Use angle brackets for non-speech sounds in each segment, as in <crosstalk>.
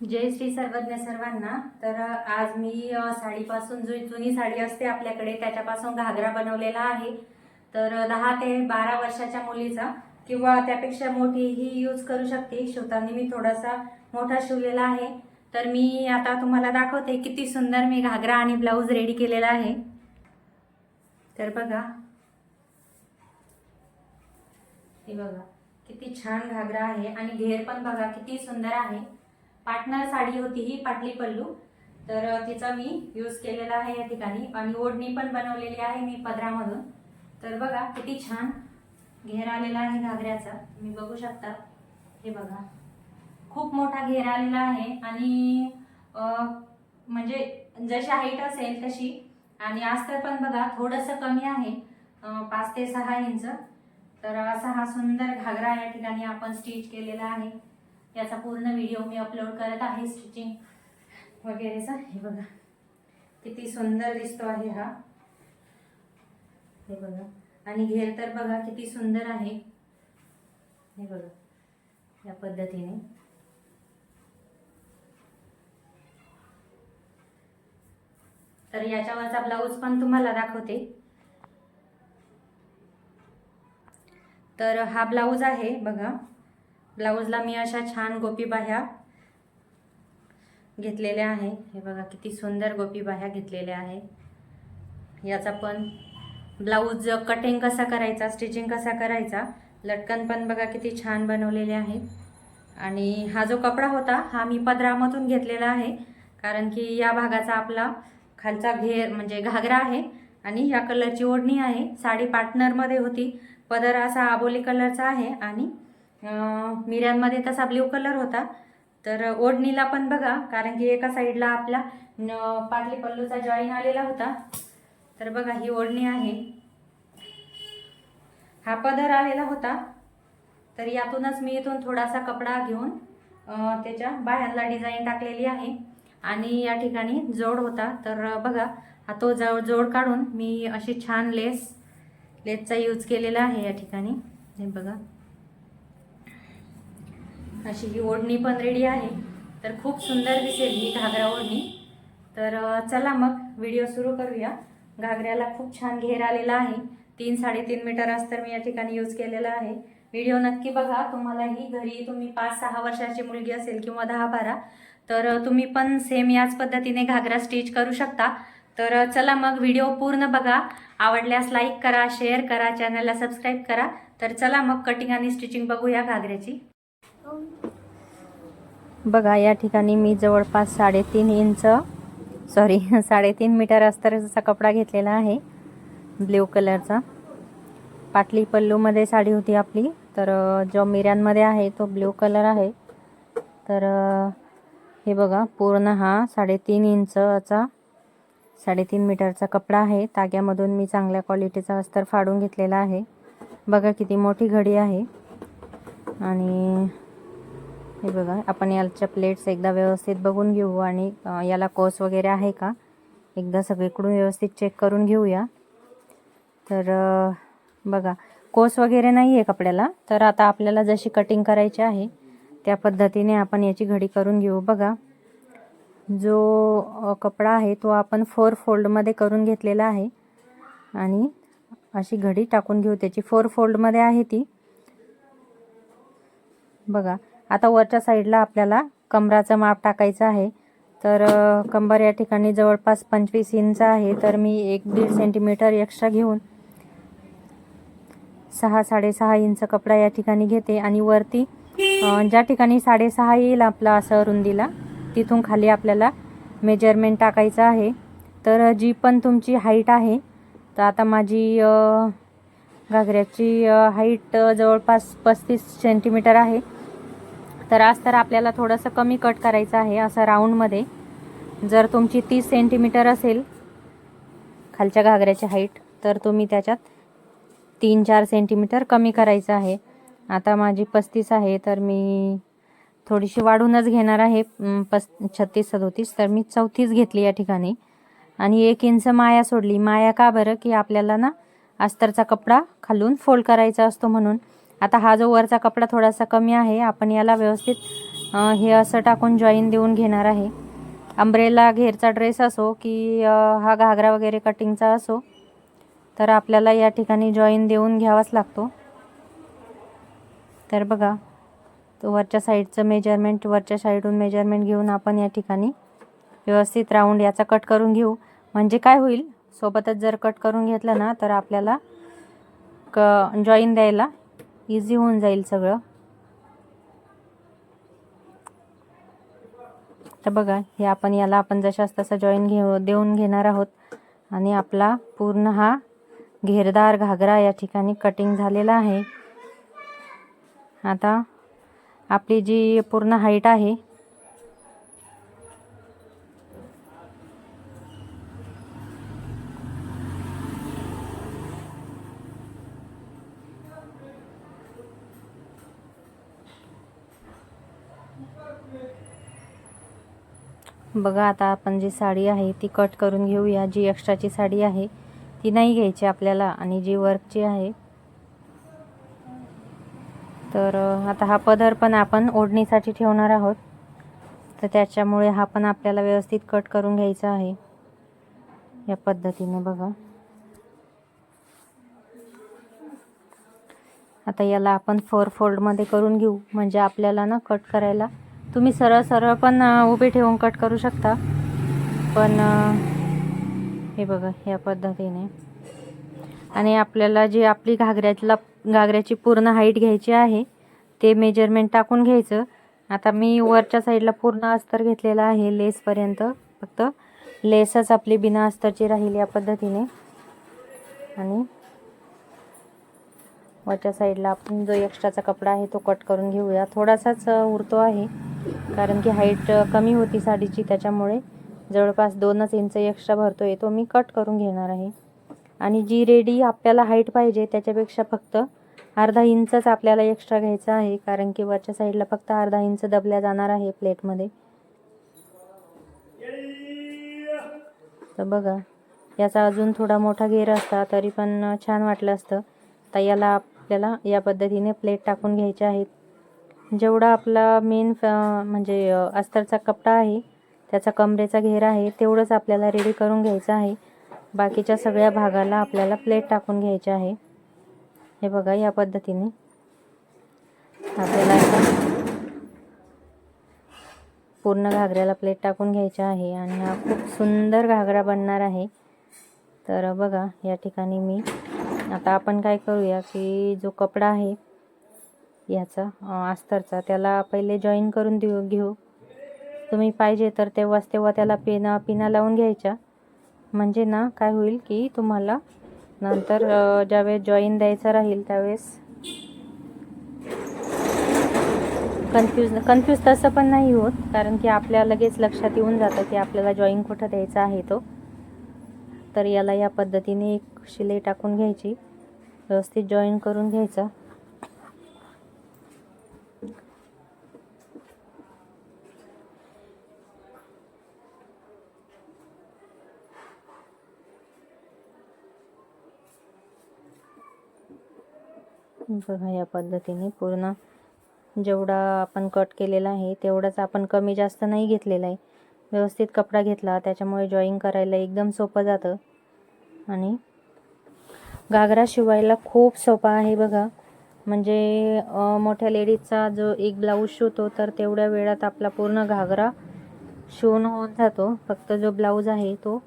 जय श्री सर्वज्ञ सर्वांना. तर आज मी साडीपासून जो जुनी साडी असते आपल्याकडे त्याच्यापासून घागरा बनवलेला आहे. तर दहा ते बारा वर्षाच्या मुलीचा किंवा त्यापेक्षा मोठी ही यूज करू शकते. शिवताना मी थोडासा मोठा शिवलेला आहे. तर मी आता तुम्हाला दाखवते किती सुंदर मी घागरा आणि ब्लाऊज रेडी केलेला आहे. तर बघा. हे बघा किती छान घागरा आहे आणि घेर पण बघा किती सुंदर आहे. पार्टनर साडी होती ही पाटली पल्लू. तर तिचा मी यूज केलेला आहे या ठिकाणी. आणि ओढणी पण बनवलेली आहे मी पदरामधून. तर बघा किती छान घेर आलेला आहे घागऱ्याचा. तुम्ही बघू शकता. हे बघा. खूप मोठा घेर आलेला आहे. आणि म्हणजे जशी हाईट असेल तशी. आणि अस्तर पण बघा थोडंसं कमी आहे. पाच ते सहा इंच. तर असा हा सुंदर घागरा या ठिकाणी आपण स्टिच केलेला आहे. याचा पूर्ण व्हिडिओ मी अपलोड करत आहे स्टिचिंग वगैरेचा हे बघा. किती सुंदर दिसतो आहे हा. हे बघा. आणि घेर तर बघा किती सुंदर आहे. हे बघा. या पद्धतीने. तर याच्यावरचा ब्लाऊज पण तुम्हाला दाखवते. तर हा ब्लाऊज आहे बघा. ब्लाऊजला मी अशा छान गोपी बाह्या घेतलेल्या आहे. हे बघा किती सुंदर गोपी बाह्या घेतलेल्या आहे. याचा पण ब्लाऊज कटिंग कसा करायचा स्टिचिंग कसा करायचा लटकन पण बघा किती छान बनवलेले आहेत. आणि हा जो कपडा होता हा मी पदरामधून घेतलेला आहे. कारण की या भागाचा आपला खालचा घेर म्हणजे घागरा आहे आणि या कलरची ओढणी आहे. साडी पार्टनरमध्ये होती. पदर असा आबोली कलरचा आहे आणि मिऱ्यांमध्ये तसा ब्ल्यू कलर होता. तर ओढणीला पण बघा कारण की एका साईडला आपला न- पाटली पल्लूचा जॉईन आलेला होता. तर बघा ही ओढणी आहे. हा पदर आलेला होता. तर यातूनच मी इथून थोडासा कपडा घेऊन त्याच्या बाह्यांना डिझाईन टाकलेली आहे. आणि या ठिकाणी जोड होता. तर बघा हा तो जो जोड काढून मी अशी छान लेस लेसचा यूज केलेला आहे या ठिकाणी. हे बघा. अशी ही ओढणी पण रेडी आहे. तर खूप सुंदर दिसेल ही घागरा ओढणी. तर चला मग व्हिडिओ सुरू करूया. घागऱ्याला खूप छान घेर आलेला आहे. तीन साडेतीन मीटर अस्तर मी या ठिकाणी यूज केलेला आहे. व्हिडिओ नक्की बघा. तुम्हालाही घरी तुम्ही पाच सहा वर्षाची मुलगी असेल किंवा दहा बारा तर तुम्ही पण सेम याच पद्धतीने घागरा स्टिच करू शकता. तर चला मग व्हिडिओ पूर्ण बघा. आवडल्यास लाईक करा शेअर करा चॅनलला सबस्क्राईब करा. तर चला मग कटिंग आणि स्टिचिंग बघूया घागऱ्याची. बघा या ठिकाणी मी जवळपास साडेतीन इंच सॉरी <laughs> साडेतीन मीटर अस्तरचा कपडा घेतलेला आहे ब्ल्यू कलरचा. पाटली पल्लूमध्ये साडी होती आपली तर जो मिऱ्यांमध्ये आहे तो ब्ल्यू कलर आहे. तर हे बघा पूर्ण हा साडेतीन इंचचा साडेतीन मीटरचा कपडा आहे. ताग्यामधून मी चांगल्या क्वालिटीचा अस्तर फाडून घेतलेला आहे. बघा किती मोठी घडी आहे. आणि हे बघा आपण याच्या प्लेट्स एकदा व्यवस्थित बघून घेऊ आणि याला कोस वगैरे आहे का? एकदा सगळीकडून व्यवस्थित चेक करून घेऊया. तर बघा कोस वगैरे नाही आहे कपड्याला तर आता आपल्याला जशी कटिंग करायची आहे त्या पद्धतीने आपण याची घडी करून घेऊ. बघा जो कपडा आहे तो आपण फोर फोल्डमध्ये करून घेतलेला आहे आणि अशी घडी टाकून घेऊ त्याची. फोर फोल्डमध्ये आहे ती. बघा आता वरच्या साईडला आपल्याला कमराचं माप टाकायचं आहे. तर कंबर या ठिकाणी जवळपास पंचवीस इंच आहे. तर मी एक दीड सेंटीमीटर एक्स्ट्रा घेऊन सहा साडेसहा इंच कपडा या ठिकाणी घेते. आणि वरती ज्या ठिकाणी साडेसहा येईल आपला असं रुंदीला तिथून खाली आपल्याला मेजरमेंट टाकायचं आहे. तर जी पण तुमची हाईट आहे तर आता माझी घागऱ्याची हाईट जवळपास पस्तीस सेंटीमीटर आहे. तर आज तर आपल्याला थोडंसं कमी कट करायचं आहे असं राऊंडमध्ये जर तुमची तीस सेंटीमीटर असेल खालच्या घागऱ्याची हाईट तर तुम्ही त्याच्यात तीन चार सेंटीमीटर कमी करायचं आहे. आता माझी पस्तीस आहे तर मी थोडीशी वाढूनच घेणार आहे. पस् पस छत्तीस सदोतीस तर मी चौतीस घेतली या ठिकाणी. आणि एक इंच माया सोडली. माया का बरं? की आपल्याला ना अस्तरचा कपडा खालून फोल्ड करायचा असतो म्हणून. आता हा जो वरचा कपडा थोडासा कमी आहे आपण याला व्यवस्थित हे असं टाकून जॉईन देऊन घेणार आहे. अंब्रेला घेरचा ड्रेस असो की हा घागरा वगैरे कटिंगचा असो तर आपल्याला या ठिकाणी जॉईन देऊन घ्यावाच लागतो. तर बघा तो वरच्या साईडचं मेजरमेंट वरच्या साईडून मेजरमेंट घेऊन आपण या ठिकाणी व्यवस्थित राऊंड याचा कट करून घेऊ. म्हणजे काय होईल? सोबतच जर कट करून घेतलं ना तर आपल्याला क जॉईन द्यायला इझी होऊन जाईल सगळं. तर बघा हे आपण याला आपण जशाच तसा जॉईन घेऊ देऊन घेणार आहोत. आणि आपला पूर्ण हा घेरदार घागरा या ठिकाणी कटिंग झालेला आहे. आता आपली जी पूर्ण हाईट आहे बघा आता आपण जी साडी आहे ती कट करून घेऊया. जी एक्स्ट्राची साडी आहे ती नाही घ्यायची आपल्याला आणि जी वर्कची आहे. तर आता हा पदर पण आपण ओढणीसाठी ठेवणार आहोत. तर त्याच्यामुळे हा पण आपल्याला व्यवस्थित कट करून घ्यायचा आहे. या पद्धतीने बघा. आता याला आपण फोर फोल्डमध्ये करून घेऊ. म्हणजे आपल्याला ना कट करायला तुम्ही सरळ सरळ पण उभी उभे ठेवून कट करू शकता. पण हे बघा या पद्धतीने. आणि आपल्याला जी आपली घागऱ्यातला घागऱ्याची पूर्ण हाईट घ्यायची आहे ते मेजरमेंट टाकून घ्यायचं. आता मी वरच्या साईडला पूर्ण अस्तर घेतलेला आहे लेसपर्यंत फक्त लेसच आपली बिना अस्तरची राहील या पद्धतीने. आणि वरच्या साईडला आपण जो एक्स्ट्राचा कपडा आहे तो कट करून घेऊया. थोडासाच उरतो आहे कारण की हाईट कमी होती साडीची त्याच्यामुळे जवळपास दोनच इंच एक्स्ट्रा भरतो आहे तो मी कट करून घेणार आहे. आणि जी रेडी आपल्याला हाईट पाहिजे त्याच्यापेक्षा फक्त अर्धा इंचच आपल्याला एक्स्ट्रा घ्यायचा आहे कारण की वरच्या साईडला फक्त अर्धा इंच दबल्या जाणार आहे प्लेटमध्ये. तर बघा याचा अजून थोडा मोठा घेर असता तरी पण छान वाटलं असतं. तर याला आपल्याला या पद्धतीने प्लेट टाकून घ्यायचे आहेत. जेवढा आपला मेन म्हणजे अस्तरचा कपडा आहे त्याचा कमरेचा घेर आहे तेवढंच आपल्याला रेडी करून घ्यायचं आहे. बाकीच्या सगळ्या भागाला आपल्याला प्लेट टाकून घ्यायचे आहे. हे बघा या पद्धतीने. आपल्याला पूर्ण घागऱ्याला प्लेट टाकून घ्यायचा आहे आणि हा खूप सुंदर घागरा बनणार आहे. तर बघा या ठिकाणी मी आता आपण काय करूया की जो कपडा आहे याचा अस्तरचा त्याला पहिले जॉईन करून देऊ घेऊ. तुम्ही पाहिजे तर तेव्हाच तेव्हा त्याला पिना पिना लावून घ्यायच्या. म्हणजे ना काय होईल की तुम्हाला नंतर ज्यावेळेस जॉईन द्यायचं राहील त्यावेळेस कन्फ्यूज कन्फ्यूज तसं पण नाही होत. कारण की आपल्या लगेच लक्षात येऊन जातं की आपल्याला जॉईन कुठं द्यायचा आहे तो. तर याला या पद्धतीने एक शिलाई टाकून घ्यायची. व्यवस्थित जॉईन करून घ्यायचा. बघा या पद्धतीने पूर्ण जेवढा आपण कट केलेला आहे तेवढाच आपण कमी जास्त नाही घेतलेला आहे. व्यवस्थित कपडा घेतला त्याच्यामुळे जॉईन करायला एकदम सोपं जातं. आणि घागरा शिवायला खूप सोपा आहे बघा. म्हणजे मोठ्या लेडीजचा जो एक ब्लाऊज शिवतो तर तेवढ्या वेळात आपला पूर्ण घागरा शिवून होऊन जातो. फक्त जो ब्लाऊज आहे तो.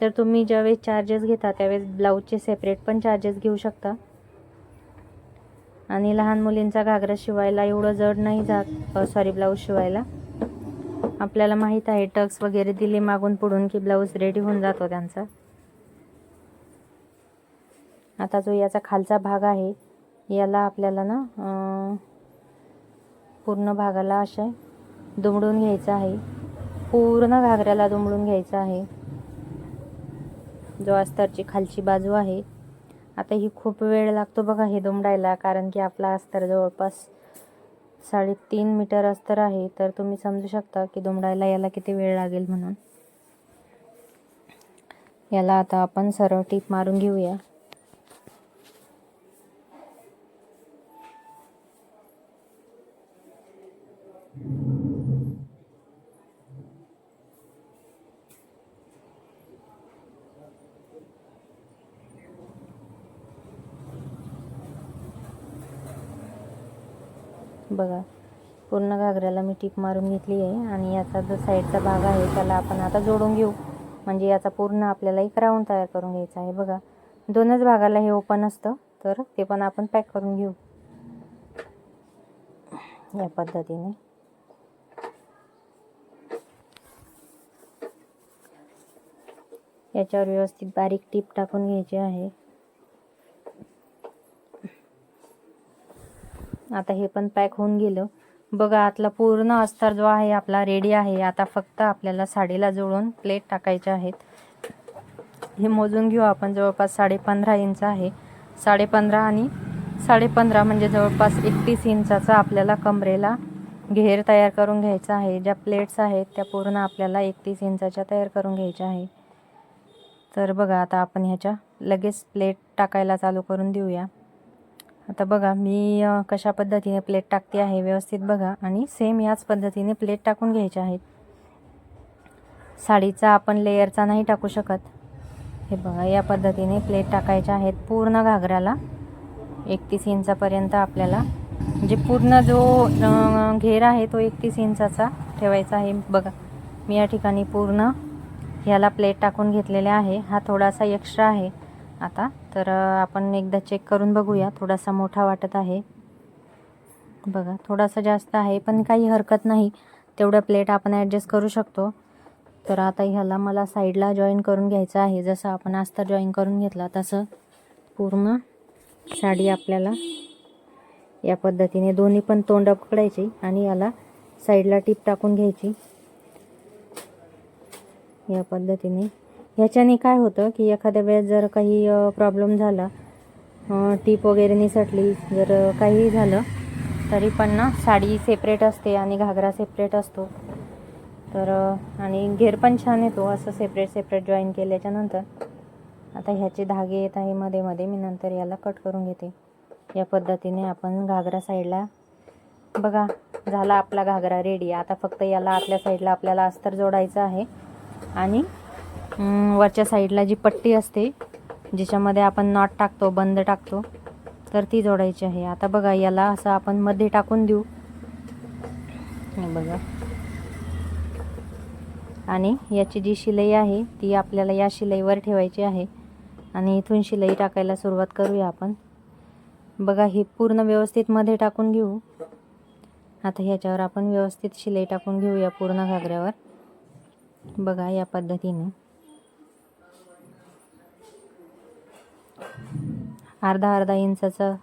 तर तुम्ही ज्यावेळेस चार्जेस घेता त्यावेळेस ब्लाऊजचे सेपरेट पण चार्जेस घेऊ शकता. आणि लहान मुलींचा घागरा शिवायला एवढं जड नाही जात. सॉरी ब्लाऊज शिवायला. आपल्याला माहीत आहे टक्स वगैरे दिले मागून पुढून की ब्लाऊज रेडी होऊन जातो त्यांचा. आता जो याचा खालचा भाग आहे याला आपल्याला ना पूर्ण भागाला असे दुमडून घ्यायचं आहे. पूर्ण घागऱ्याला दुमडून घ्यायचं आहे. जो अस्तरची खालची बाजू आहे. आता ही खूप वेळ लागतो बघा हे दुमडायला कारण की आपला अस्तर जवळपास साडेतीन मीटर अस्तर आहे. तर तुम्ही समजू शकता की दुमडायला याला किती वेळ लागेल म्हणून. याला आता आपण सरळ टीप मारून घेऊया. बघा पूर्ण घागऱ्याला मी टीप मारून घेतली आहे आणि याचा जो साईडचा भाग आहे त्याला आपण आता जोडून घेऊ. म्हणजे याचा पूर्ण आपल्याला एक राऊंड तयार करून घ्यायचा आहे. बघा दोनच भागाला हे ओपन असतं तर ते पण आपण पॅक करून घेऊ. या पद्धतीने. याच्यावर व्यवस्थित बारीक टीप टाकून घ्यायची आहे. आता हे पण पॅक होऊन गेलं. बघा आतला पूर्ण अस्तर जो आहे आपला रेडी आहे. आता फक्त आपल्याला साडीला जोडून प्लेट टाकायचे आहेत. हे मोजून घेऊ आपण. जवळपास साडेपंधरा इंच आहे. साडेपंधरा आणि साडेपंधरा म्हणजे जवळपास एकतीस इंचाचा आपल्याला कमरेला घेर तयार करून घ्यायचा आहे. ज्या प्लेट्स आहेत त्या पूर्ण आपल्याला एकतीस इंचाच्या तयार करून घ्यायच्या आहे. तर बघा आता आपण ह्याच्या लगेच प्लेट टाकायला चालू करून देऊया. आता बघा मी कशा पद्धतीने प्लेट टाकते आहे व्यवस्थित बघा. आणि सेम याच पद्धतीने प्लेट टाकून घ्यायच्या आहेत. साडीचा आपण लेअरचा नाही टाकू शकत. हे बघा या पद्धतीने प्लेट टाकायच्या आहेत पूर्ण घागऱ्याला. एकतीस इंचापर्यंत आपल्याला म्हणजे पूर्ण जो घेर आहे तो एकतीस इंचाचा ठेवायचा आहे. बघा मी या ठिकाणी पूर्ण ह्याला प्लेट टाकून घेतलेले आहे. हा थोडासा एक्स्ट्रा आहे. आता. तर आपण एकदा चेक करून बघूया. थोडासा मोठा वाटत आहे. बघा थोडासा जास्त आहे पण काही हरकत नाही. तेवढं प्लेट आपण ॲडजस्ट करू शकतो. तर आता ह्याला मला साईडला जॉईन करून घ्यायचं आहे. जसं आपण अस्तर जॉईन करून घेतला तसं पूर्ण साडी आपल्याला या पद्धतीने दोन्ही पण तोंड पकडायची आणि याला साईडला टीप टाकून घ्यायची. या पद्धतीने ह्याच्याने काय होतं की एखाद्या वेळेस जर काही प्रॉब्लेम झाला टीप वगैरे निसटली जर काही झालं तरी पण ना साडी सेपरेट असते आणि घागरा सेपरेट असतो. तर आणि घेर पण छान येतो असं सेपरेट सेपरेट जॉईन केल्याच्यानंतर आता ह्याचे धागे येत आहे मध्ये मध्ये. मी नंतर याला कट करून घेते. या पद्धतीने आपण घागरा साईडला बघा झाला आपला घागरा रेडी आता फक्त याला आतल्या साईडला आपल्याला अस्तर जोडायचं आहे. आणि वरच्या साईडला जी पट्टी असते ज्याच्यामध्ये आपण नॉट टाकतो बंद टाकतो तर ती जोडायची आहे. आता बघा याला असं आपण मध्ये टाकून देऊ. हे बघा. आणि याची जी शिलाई आहे ती आपल्याला या शिलाईवर ठेवायची आहे. आणि इथून शिलाई टाकायला सुरुवात करूया आपण. बघा हे पूर्ण व्यवस्थित मध्ये टाकून घेऊ. आता ह्याच्यावर आपण व्यवस्थित शिलाई टाकून घेऊया पूर्ण घागऱ्यावर. बघा या पद्धतीने. अर्धा अर्धा इंचाचं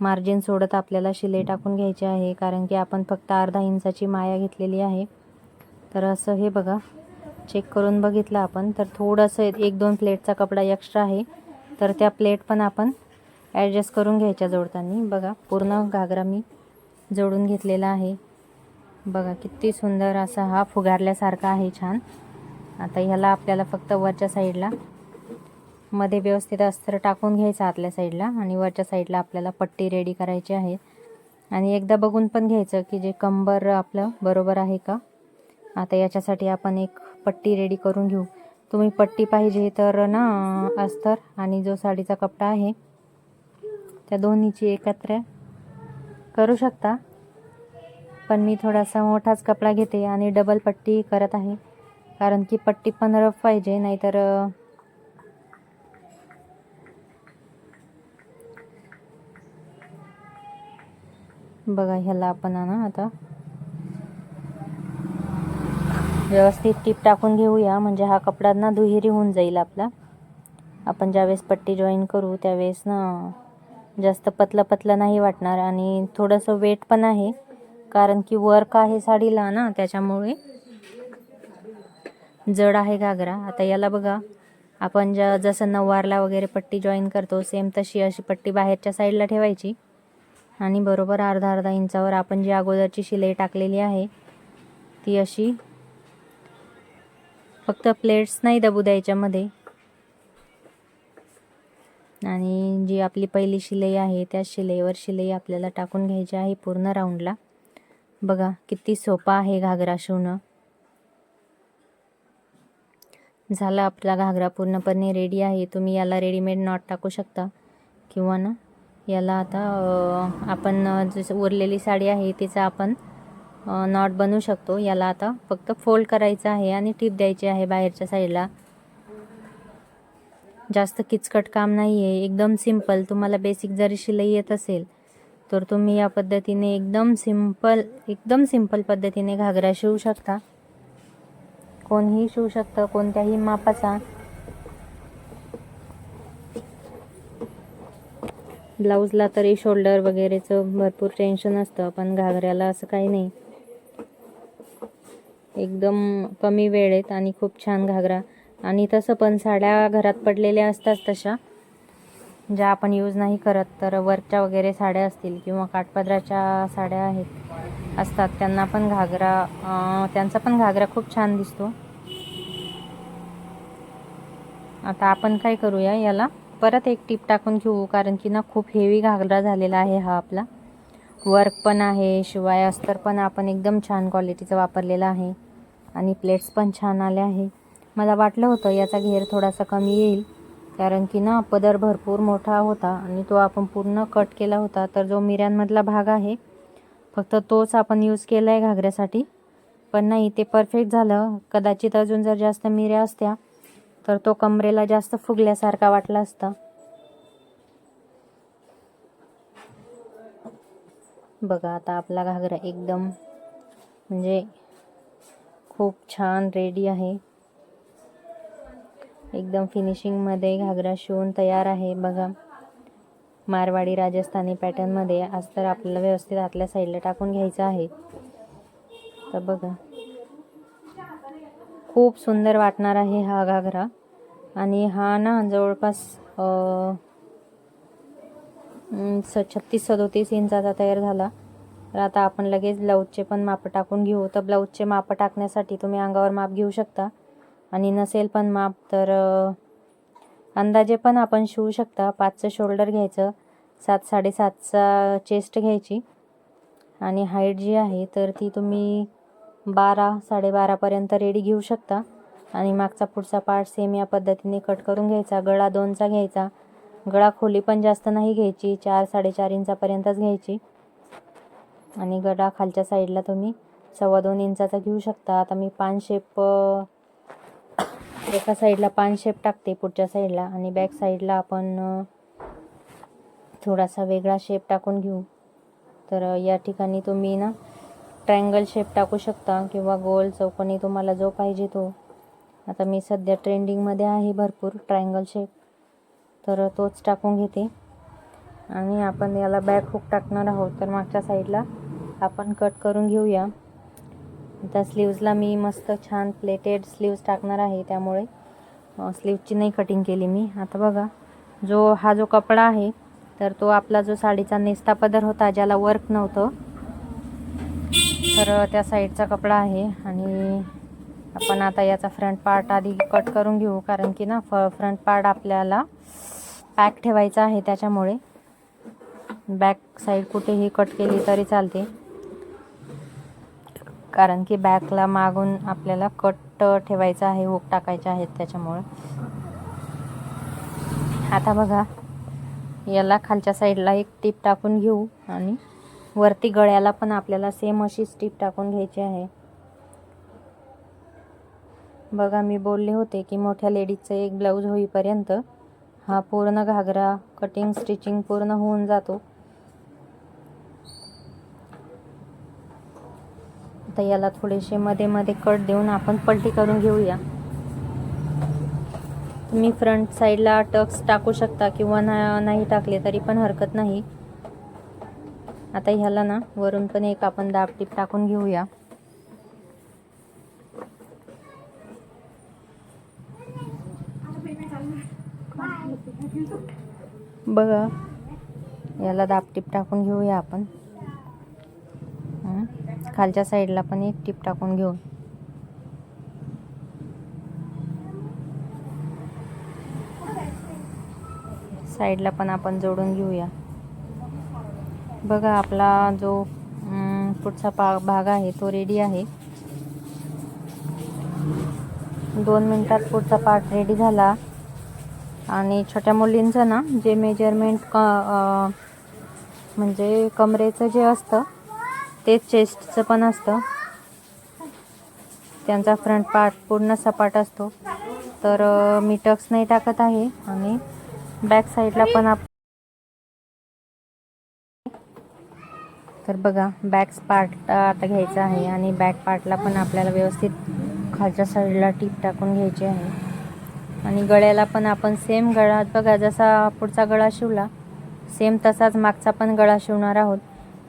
मार्जिन सोडत आपल्याला शिलाई टाकून घ्यायची आहे. कारण की आपण फक्त अर्धा इंचाची माया घेतलेली आहे. तर असं हे बघा. चेक करून बघितलं आपण. तर थोडंसं एक दोन प्लेटचा कपडा एक्स्ट्रा आहे. तर त्या प्लेट पण आपण ॲडजस्ट करून घ्यायच्या जोडताना. बघा पूर्ण घागरा मी जोडून घेतलेला आहे. बघा किती सुंदर असा हा फुगारल्यासारखा आहे छान. आता ह्याला आपल्याला फक्त वरच्या साईडला मध्ये व्यवस्थित अस्तर टाकून घ्यायचं आतल्या साईडला आणि वरच्या साईडला आपल्याला पट्टी रेडी करायची आहे. आणि एकदा बघून पण घ्यायचं की जे कंबर आपलं बरोबर आहे का. आता याच्यासाठी आपण एक पट्टी रेडी करून घेऊ. तुम्ही पट्टी पाहिजे तर ना अस्तर आणि जो साडीचा कपडा आहे त्या दोन्हीची एकत्र करू शकता. पण मी थोडासा मोठाच कपडा घेते आणि डबल पट्टी करत आहे. कारण की पट्टी पण रफ पाहिजे नाहीतर बघा ह्याला आपण ना आता. व्यवस्थित टीप टाकून घेऊया. म्हणजे हा कपडा ना दुहेरी होऊन जाईल आपला. आपण ज्यावेळेस पट्टी जॉईन करू त्यावेळेस ना जास्त पतला पतला नाही वाटणार. आणि थोडंसं वेट पण आहे. कारण की वर्क आहे साडीला ना त्याच्यामुळे. जड आहे घागरा. आता याला बघा. आपण ज्या जसं नऊवारला वगैरे पट्टी जॉईन करतो सेम तशी अशी पट्टी बाहेरच्या साईडला ठेवायची. आणि बरोबर अर्धा अर्धा इंचावर आपण जी अगोदरची शिलाई टाकलेली आहे ती अशी फक्त प्लेट्स नाही दबू द्यायच्यामध्ये आणि जी आपली पहिली शिलाई आहे त्या शिलाईवर शिलाई आपल्याला टाकून घ्यायची आहे पूर्ण राऊंडला. बघा किती सोपा आहे घागरा शिवणं. झाला आपला घागरा पूर्णपणे रेडी आहे. तुम्ही याला रेडीमेड नॉट टाकू शकता. किंवा ना याला आता आपण जसं उरलेली साडी आहे तिचा आपण नॉट बनवू शकतो. याला आता फक्त फोल्ड करायचं आहे आणि टीप द्यायची आहे बाहेरच्या साईडला. जास्त किचकट काम नाही आहे एकदम सिंपल तुम्हाला बेसिक जरी शिलाई येत असेल तर तुम्ही या पद्धतीने एकदम सिंपल एकदम सिंपल पद्धतीने घागरा शिवू शकता. कोणीही शिवू शकतं. कोणत्याही मापाचा ब्लाऊजला तरी शोल्डर वगैरेचं भरपूर टेन्शन असतं पण घागऱ्याला असं काही नाही. एकदम कमी वेळेत आणि खूप छान घागरा. आणि तसं पण साड्या घरात पडलेल्या असतात तशा. ज्या आपण यूज नाही करत तर वर्कच्या वगैरे साड्या असतील किंवा काठपदराच्या साड्या आहेत असतात. त्यांना पण घागरा त्यांचा पण घागरा खूप छान दिसतो. आता आपण काय करूया याला? परत एक टीप टाकून घेऊ कारण की ना खूप हेवी घागरा झालेला आहे हा आपला. वर्क पण आहे शिवाय अस्तर पण आपण एकदम छान क्वालिटीचं वापरलेला आहे. आणि प्लेट्स पण छान आले आहे. मला वाटलं होतं याचा घेर थोडासा कमी येईल कारण की ना पदर भरपूर मोठा होता आणि तो आपण पूर्ण कट केला होता. तर जो मिऱ्यांमधला भाग आहे फक्त तोच आपण यूज केला आहे घागऱ्यासाठी. पण नाही ते परफेक्ट झालं. कदाचित अजून जर जास्त मिऱ्या असत्या तर तो कमरेला जास्त फुगल्यासारखा वाटला असता. बघा आता आपला घागरा एकदम म्हणजे खूप छान रेडी आहे. एकदम फिनिशिंगमध्ये घागरा शिवून तयार आहे. बघा मारवाडी राजस्थानी पॅटर्नमध्ये आज तर आपल्याला व्यवस्थित आतल्या साईडला टाकून घ्यायचं आहे. तर बघा खूप सुंदर वाटणार आहे हा घागरा. आणि हा ना जवळपास स छत्तीस सदोतीस इंचाचा तयार झाला. तर आता आपण लगेच ब्लाऊजचे पण माप टाकून घेऊ. तर ब्लाऊजचे माप टाकण्यासाठी तुम्ही अंगावर माप घेऊ शकता. आणि नसेल पण माप तर अंदाजे पण आपण शिवू शकता. पाचचं शोल्डर घ्यायचं. सात साडेसातचा चेस्ट घ्यायची. आणि हाईट जी आहे तर ती तुम्ही बारा साडेबारापर्यंत रेडी घेऊ शकता. आणि मागचा पुढचा पार्ट सेम या पद्धतीने कट करून घ्यायचा. गळा दोनचा घ्यायचा. गळा खोली पण जास्त नाही घ्यायची. चार साडेचार इंचापर्यंतच घ्यायची. आणि गळा खालच्या साईडला तुम्ही सव्वा दोन इंचाचा घेऊ शकता. आता मी पान शेप एका साईडला पान शेप टाकते पुढच्या साईडला आणि बॅक साईडला आपण थोडासा वेगळा शेप टाकून घेऊ. तर या ठिकाणी तुम्ही ना ट्रँगल शेप टाकू शकता किंवा गोल चौकोनी तुम्हाला जो पाहिजे तो. आता मी सध्या ट्रेंडिंगमध्ये आहे भरपूर ट्रायंगल शेप तर तोच टाकून घेते. आणि आपण याला बॅक हुक टाकणार आहोत. तर मागच्या साईडला आपण कट करून घेऊया. त्या स्लीव्जला मी मस्त छान प्लेटेड स्लीव्ज टाकणार आहे. त्यामुळे स्लीवची नाही कटिंग केली मी. आता बघा जो हा जो कपडा आहे तर तो आपला जो साडीचा नेस्ता पदर होता ज्याला वर्क नव्हतं तर त्या साईडचा कपडा आहे. आणि आपण आता याचा फ्रंट पार्ट आधी कट करून घेऊ कारण की ना फ फ्रंट पार्ट आपल्याला पॅक ठेवायचा आहे त्याच्यामुळे. बॅक साईड कुठेही कट केली तरी चालते. कारण की बॅकला मागून आपल्याला कट ठेवायचा आहे हुक टाकायचे आहेत त्याच्यामुळे. आता बघा याला खालच्या साईडला एक टीप टाकून घेऊ आणि वरती गळ्याला पण आपल्याला सेम अशीच टीप टाकून घ्यायची आहे. बघा मी बोलले होते की मोठ्या लेडीजचं एक ब्लाऊज होईपर्यंत हा पूर्ण घागरा कटिंग स्टिचिंग पूर्ण होऊन जातो. आता याला थोडेसे मध्ये मध्ये कट देऊन आपण पलटी करून घेऊया. तुम्ही फ्रंट साईडला टक्स टाकू शकता किंवा ना नाही टाकले तरी पण हरकत नाही. आता ह्याला ना वरून पण एक आपण दाबटीप टाकून घेऊया. बघा. याला दाब टीप टाकून घेऊया आपण. खालच्या साईडला पण एक टीप टाकून घेऊ. साईडला पण आपण जोडून घेऊया. बघा आपला जो पुढचा पा भाग आहे तो रेडी आहे. दोन मिनटात पुढचा पार्ट रेडी झाला. आणि छोट्या मुलींचं ना जे मेजरमेंट क म्हणजे कमरेचं जे असतं तेच चेस्टचं पण असतं. त्यांचा फ्रंट पार्ट पूर्ण सपाट असतो. तर मी टक्स नाही टाकत आहे आणि बॅक साईडला पण आप तर बघा बॅक पार्ट आता घ्यायचा आहे आणि बॅक पार्टला पण आपल्याला व्यवस्थित खालच्या साईडला टीप टाकून घ्यायची आहे. आणि गळ्याला पण आपण सेम गळा बघा जसा पुढचा गळा शिवला सेम तसाच मागचा पण गळा शिवणार आहोत.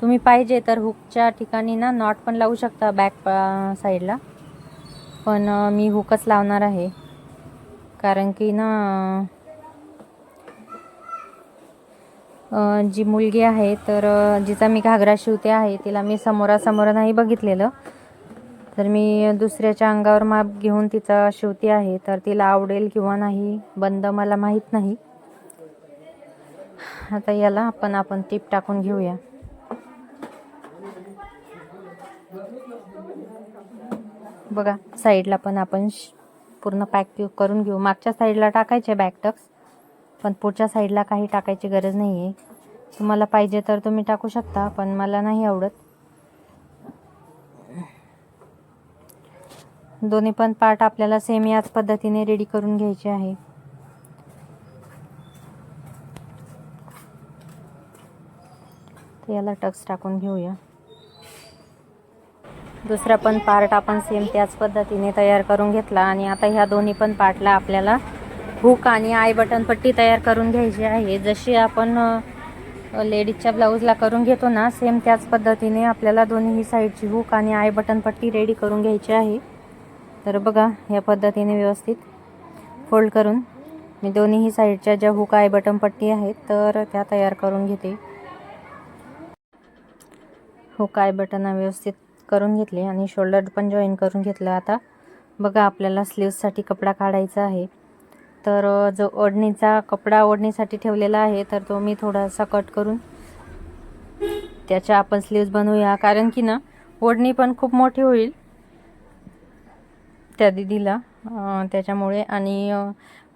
तुम्ही पाहिजे तर हुकच्या ठिकाणी ना नॉट पण लावू शकता बॅक साईडला पण मी हुकच लावणार आहे. कारण की ना जी मुलगी आहे तर जिचा मी घागरा शिवते आहे तिला मी समोरासमोर नाही बघितलेलं. तर मी दुसऱ्याच्या अंगावर माप घेऊन तिचा शिवती आहे तर तिला आवडेल किंवा नाही बंद मला माहीत नाही. आता याला आपण आपण टीप टाकून घेऊया. बघा साईडला पण आपण श- पूर्ण पॅक करून घेऊ. मागच्या साईडला टाकायचे बॅकटक्स पण पुढच्या साईडला काही टाकायची गरज नाही आहे तुम्हाला पाहिजे तर तुम्ही टाकू शकता पण मला नाही आवडत. दोन्ही पण पार्ट आपल्याला सेम याच पद्धतीने रेडी करून घ्यायचे आहे. तर याला टक्स टाकून घेऊया. दुसरा पण पार्ट आपण सेम त्याच पद्धतीने तयार करून घेतला आणि आता ह्या दोन्ही पण पार्टला आपल्याला हुक आणि आय बटन पट्टी तयार करून घ्यायची आहे. जशी आपण लेडीजच्या ब्लाऊजला करून घेतो ना सेम त्याच पद्धतीने आपल्याला दोन्ही साईडची हुक आणि आय बटन पट्टी रेडी करून घ्यायची आहे. तर बघा या पद्धतीने व्यवस्थित फोल्ड करून मी दोन्हीही साईडच्या ज्या हुक आय बटन पट्टी आहेत तर त्या तयार करून घेते. हुक आय बटन व्यवस्थित करून घेतले आणि शोल्डर पण जॉईन करून घेतलं आता. बघा आपल्याला स्लीव्ससाठी कपडा काढायचा आहे. तर जो ओढणीचा कपडा ओढणीसाठी ठेवलेला आहे तर तो मी थोडासा कट करून त्याच्या आपण स्लीव्स बनवूया. कारण की ना ओढणी पण खूप मोठी होईल. इत्यादी दिला त्याच्यामुळे आणि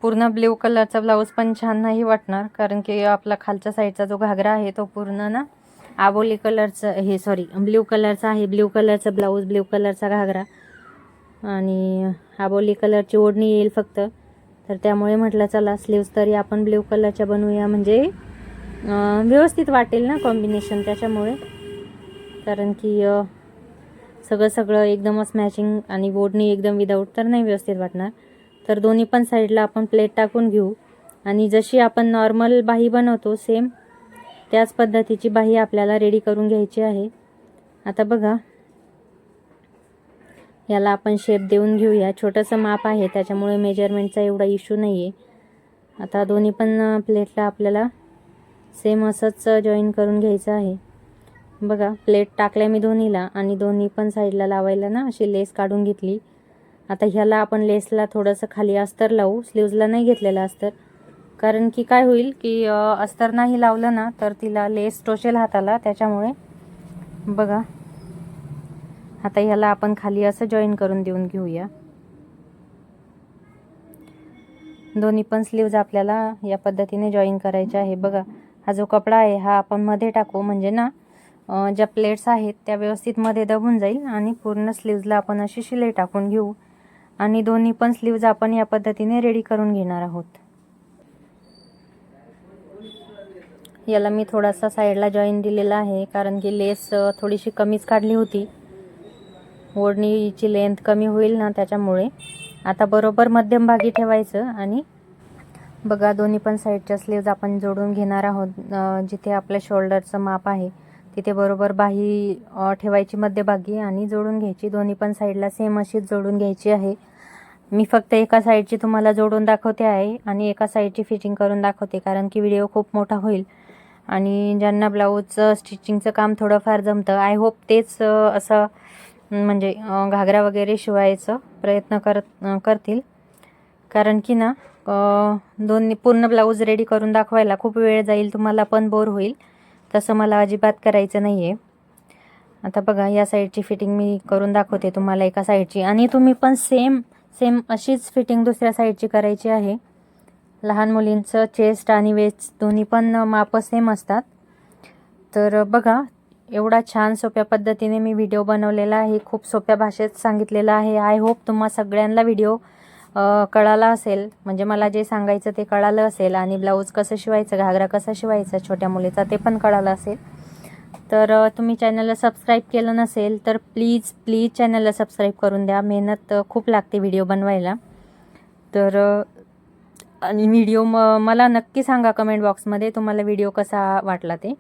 पूर्ण ब्ल्यू कलरचा ब्लाऊज पण छान नाही वाटणार कारण की आपला खालच्या साईडचा जो घागरा आहे तो पूर्ण ना आबोली कलरचं हे सॉरी ब्ल्यू कलरचा आहे ब्ल्यू कलरचा ब्लाऊज ब्ल्यू कलरचा घागरा. आणि आबोली कलरची ओढणी येईल फक्त. तर त्यामुळे म्हटलं चला स्लीव्स तरी आपण ब्ल्यू कलरच्या बनवूया. म्हणजे व्यवस्थित वाटेल ना कॉम्बिनेशन त्याच्यामुळे. कारण की सगळं सगळं एकदमच मॅचिंग आणि बोर्डनी एकदम विदाऊट तर नाही व्यवस्थित वाटणार. तर दोन्ही पण साईडला आपण प्लेट टाकून घेऊ. आणि जशी आपण नॉर्मल बाही बनवतो सेम त्याच पद्धतीची बाही आपल्याला रेडी करून घ्यायची आहे. आता बघा. याला आपण शेप देऊन घेऊया. छोटंसं माप आहे त्याच्यामुळे मेजरमेंटचा एवढा इश्यू नाही आहे आता दोन्ही पण प्लेटला आपल्याला सेम असंच जॉईन करून घ्यायचं आहे. बघा प्लेट टाकल्या मी दोन्हीला आणि दोन्ही पण साईडला लावायला ना अशी लेस काढून घेतली. आता ह्याला आपण लेसला थोडंसं खाली अस्तर लावू स्लीव्जला नाही घेतलेलं अस्तर. कारण की काय होईल की अस्तर नाही लावलं ना तर तिला लेस टोचेल हाताला त्याच्यामुळे. बघा. आता ह्याला आपण खाली असं जॉईन करून देऊन घेऊया. दोन्ही पण स्लीव्ज आपल्याला या पद्धतीने जॉईन करायचे आहे. बघा हा जो कपडा आहे हा आपण मध्ये टाकू म्हणजे ना ज्या प्लेट्स आहेत त्या व्यवस्थित मध्ये दबून जाईल आणि पूर्ण स्लीव्जला आपण अशी शिलाई टाकून घेऊ. आणि दोन्ही पण स्लीव्ज आपण या पद्धतीने रेडी करून घेणार आहोत. याला मी थोडासा साईडला जॉईन दिलेला आहे कारण की लेस थोडीशी कमीच काढली होती. ओढणीची लेंथ कमी होईल ना त्याच्यामुळे. आता बरोबर मध्यमभागी ठेवायचं आणि बघा दोन्ही पण साईडच्या स्लीव्ज आपण जोडून घेणार आहोत जिथे आपल्या शोल्डरचं माप आहे. तिथे बरोबर बाही ठेवायची मध्यभागी आणि जोडून घ्यायची. दोन्ही पण साईडला सेम अशीच जोडून घ्यायची आहे. मी फक्त एका साईडची तुम्हाला जोडून दाखवते आहे आणि एका साईडची फिटिंग करून दाखवते कारण की व्हिडिओ खूप मोठा होईल. आणि ज्यांना ब्लाऊजचं स्टिचिंगचं काम थोडंफार जमतं आय होप तेच असं म्हणजे घागरा वगैरे शिवायचं प्रयत्न करत करतील. कारण की ना दोन्ही पूर्ण ब्लाऊज रेडी करून दाखवायला खूप वेळ जाईल तुम्हाला पण बोर होईल. तसं मला अजिबात करायचं नाही आहे आता बघा या साईडची फिटिंग मी करून दाखवते तुम्हाला एका साईडची. आणि तुम्ही पण सेम सेम अशीच फिटिंग दुसऱ्या साईडची करायची आहे. लहान मुलींचं चेस्ट आणि वेस्ट दोन्ही पण माप सेम असतात. तर बघा एवढा छान सोप्या पद्धतीने मी व्हिडिओ बनवलेला आहे. खूप सोप्या भाषेत सांगितलेलं आहे. आय होप तुम्हा सगळ्यांना व्हिडिओ कळाला असेल म्हणजे मला जे सांगायचं ते कळालं असेल आणि ब्लाऊज कसं शिवायचं घागरा कसा शिवायचा छोट्या मुलीचा ते पण कळालं असेल. तर तुम्ही चॅनलला सबस्क्राईब केलं नसेल तर प्लीज प्लीज चॅनलला सबस्क्राईब करून द्या. मेहनत खूप लागते व्हिडिओ बनवायला. तर आणि व्हिडिओ म मला नक्की सांगा कमेंट बॉक्समध्ये तुम्हाला व्हिडिओ कसा वाटला ते.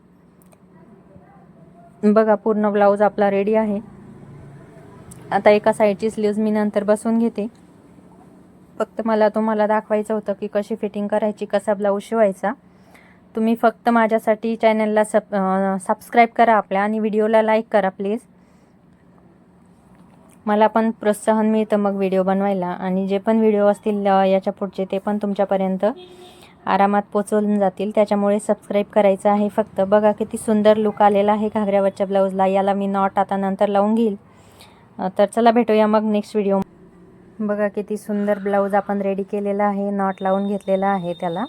बघा पूर्ण ब्लाऊज आपला रेडी आहे. आता एका साईडची स्लीव्ज मी नंतर बसवून घेते. फक्त मला तुम्हाला दाखवायचं होतं की कशी फिटिंग करायची कसा ब्लाऊज शिवायचा. तुम्ही फक्त माझ्यासाठी चॅनलला सब सबस्क्राईब करा आपल्या आणि व्हिडिओला लाईक करा प्लीज मला पण प्रोत्साहन मिळतं मग व्हिडिओ बनवायला. आणि जे पण व्हिडिओ असतील याच्या पुढचे ते पण तुमच्यापर्यंत आरामात पोचवून जातील. त्याच्यामुळे सबस्क्राईब करायचं आहे फक्त. बघा किती सुंदर लुक आलेला आहे घागऱ्यावरच्या ब्लाऊजला याला मी नॉट आता नंतर लावून घेईल. तर चला भेटूया मग नेक्स्ट व्हिडिओ बघा किती सुंदर ब्लाऊज आपण रेडी केलेला आहे. नॉट लावून घेतलेला आहे त्याला.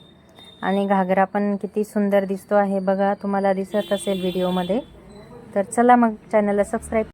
आणि घागरा पण किती सुंदर दिसतो आहे. बघा तुम्हाला दिसत असेल व्हिडिओमध्ये तर चला मग चॅनलला सबस्क्राईब